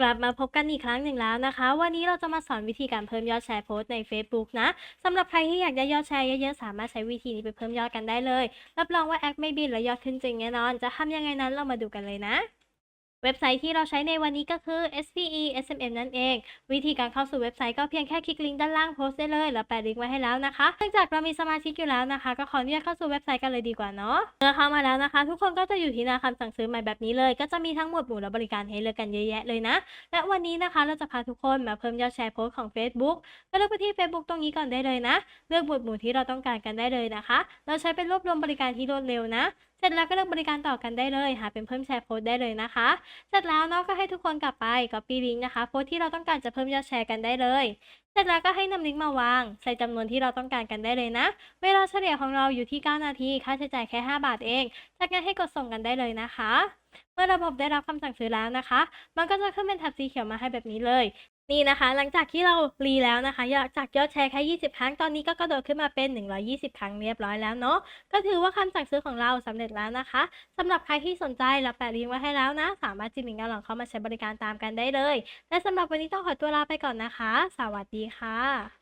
กลับมาพบกันอีกครั้งหนึ่งแล้วนะคะ วันนี้เราจะมาสอนวิธีการเพิ่มยอดแชร์โพสต์ใน Facebook นะสำหรับใครที่อยากได้ยอดแชร์เยอะๆ สามารถใช้วิธีนี้ไปเพิ่มยอดกันได้เลย รับรองว่าแอคไม่บินและยอดขึ้นจริงแน่นอน จะทำยังไงนั้นเรามาดูกันเลยนะ เว็บไซต์ที่เราใช้ในวันนี้ก็คือ SPE SMM นั่นเอง วิธีการเข้าสู่เว็บไซต์ก็เพียงแค่คลิกลิงก์ด้านล่างโพสต์ได้เลยแล้วแปะลิงก์ไว้ให้แล้วนะคะเนื่องจากเรามีสมาชิกอยู่แล้วนะคะ ก็ขออนุญาตเข้าสู่เว็บไซต์กันเลยดีกว่าเนาะเมื่อเข้ามาแล้วนะคะ ทุกคนก็จะอยู่ที่หน้าคำสั่งซื้อใหม่แบบนี้เลย ก็จะมีทั้งหมวดหมู่และบริการให้เลือกกันเยอะแยะเลยนะ และวันนี้นะคะเราจะพาทุกคนมาเพิ่มยอดแชร์โพสต์ของ Facebook ก็เลือกไปที่ Facebook ตรงนี้ก่อนได้เลยนะ เลือกหมวดหมู่ที่เราต้องการกันได้เลยนะคะ เราใช้เป็นรวบรวมบริการที่รวดเร็วนะ เสร็จแล้วก็เลือกบริการต่อกันได้เลยหาเป็นเพิ่มแชร์โพสต์ได้เลยนะคะ เสร็จแล้วเนาะก็ให้ทุกคนกลับไป copy link นะคะ โพสต์ที่เราต้องการจะเพิ่มยอดแชร์กันได้เลย เสร็จแล้วก็ให้นำลิงก์มาวาง ใส่จำนวนที่เราต้องการกันได้เลยนะ เวลาเฉลี่ยของเราอยู่ที่ 9 นาที ค่าใช้จ่ายแค่ 5 บาทเอง จากนั้นให้กดส่งกันได้เลยนะคะ เมื่อระบบได้รับคำสั่งซื้อแล้วนะคะ มันก็จะขึ้นเป็นแถบสีเขียวมาให้แบบนี้เลย นี่นะคะ หลังจากที่เรารีแล้วนะคะยอดจากยอดแชร์แค่ 20 ครั้งตอนนี้ก็กระโดดขึ้นมาเป็น 120 ครั้งเรียบร้อยแล้วเนาะก็ถือว่าคำสั่งซื้อของเราสำเร็จแล้วนะคะสำหรับใครที่สนใจเราแปะลิงก์ไว้ให้แล้วนะ สามารถจิ้มลิงก์ด้านหลังเข้ามาใช้บริการตามกันได้เลย และสำหรับวันนี้ต้องขอตัวลาไปก่อนนะคะ สวัสดีค่ะ